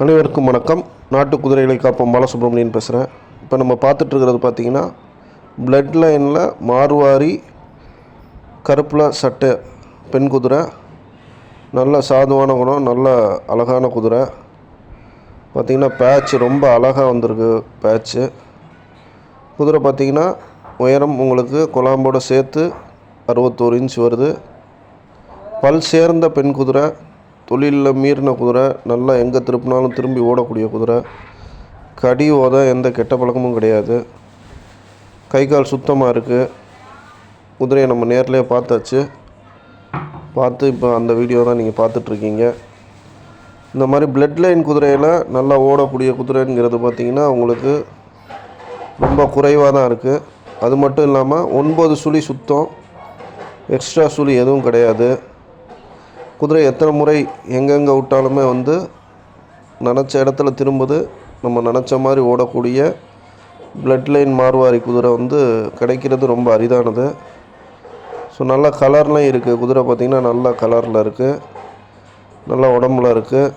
அனைவருக்கும் வணக்கம். நாட்டு குதிரைகளை காப்போம். பாலசுப்ரமணியன் பேசுகிறேன் இப்போ நம்ம பார்த்துட்ருக்கிறது பார்த்தீங்கன்னா பிளட் லைனில் மார்வாரி கருப்பில் சட்டை பெண் குதிரை. நல்ல சாதுவான குணம் நல்ல அழகான குதிரை. பார்த்திங்கன்னா பேட்ச் ரொம்ப அழகாக வந்திருக்கு பேட்ச்சு குதிரை பார்த்திங்கன்னா உயரம் உங்களுக்கு குழாம்போடு சேர்த்து அறுபத்தோரு இன்ச் வருது. பல் சேர்ந்த பெண் குதிரை. தொழிலில் மீறின குதிரை நல்லா எங்கே திருப்பினாலும் திரும்பி ஓடக்கூடிய குதிரை. கடி ஓத எந்த கெட்ட பழக்கமும் கிடையாது. கை கால் சுத்தமாக இருக்குது குதிரையை நம்ம நேர்லேயே பார்த்தாச்சு. பார்த்து இப்போ அந்த வீடியோ தான் நீங்கள் பார்த்துட்ருக்கீங்க இந்த மாதிரி பிளட் லைன் குதிரையில் நல்லா ஓடக்கூடிய குதிரைங்கிறது பார்த்திங்கன்னா உங்களுக்கு ரொம்ப குறைவாக தான் இருக்குது அது மட்டும் இல்லாமல் ஒன்பது சுழி சுத்தம் எக்ஸ்ட்ரா சுழி எதுவும் கிடையாது. குதிரை எத்தனை முறை எங்கெங்கே விட்டாலுமே வந்து நினச்ச இடத்துல திரும்புது. நம்ம நினச்ச மாதிரி ஓடக்கூடிய பிளட் லைன் மார்வாரி குதிரை வந்து கிடைக்கிறது ரொம்ப அரிதானது. ஸோ நல்ல கலர்லாம் இருக்குது குதிரை பார்த்திங்கன்னா நல்ல கலரில் இருக்குது நல்ல உடம்புல இருக்குது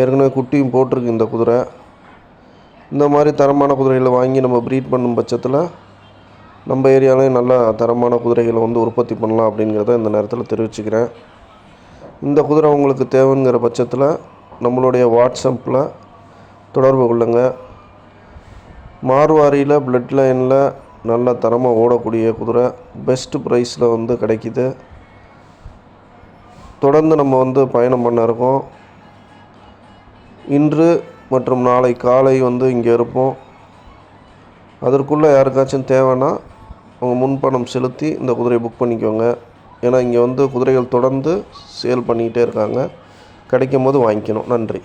ஏற்கனவே குட்டியும் போட்டிருக்கு இந்த குதிரை. இந்த மாதிரி தரமான குதிரைகளை வாங்கி நம்ம ப்ரீட் பண்ணும் பட்சத்தில் நம்ம ஏரியாலையும் நல்ல தரமான குதிரைகளை வந்து உற்பத்தி பண்ணலாம் அப்படிங்கிறத இந்த நேரத்தில் தெரிவிச்சுக்கிறேன். இந்த குதிரை உங்களுக்கு தேவைங்கிற பட்சத்தில் நம்மளுடைய வாட்ஸ்அப்பில் தொடர்பு கொள்ளுங்க. மார்வாரியில் பிளட் லைனில் நல்ல தரமாக ஓடக்கூடிய குதிரை பெஸ்ட்டு ப்ரைஸில் வந்து கிடைக்கிது. தொடர்ந்து நம்ம வந்து பயணம் பண்ண இருக்கோம். இன்று மற்றும் நாளை காலை வந்து இங்கே இருப்போம். அதற்குள்ளே யாருக்காச்சும் தேவைன்னா அவங்க முன்பணம் செலுத்தி இந்த குதிரையை புக் பண்ணிக்கோங்க. ஏன்னா இங்கே வந்து குதிரைகள் தொடர்ந்து சேல் பண்ணிக்கிட்டே இருக்காங்க. கிடைக்கும் போது வாங்கிக்கணும். நன்றி.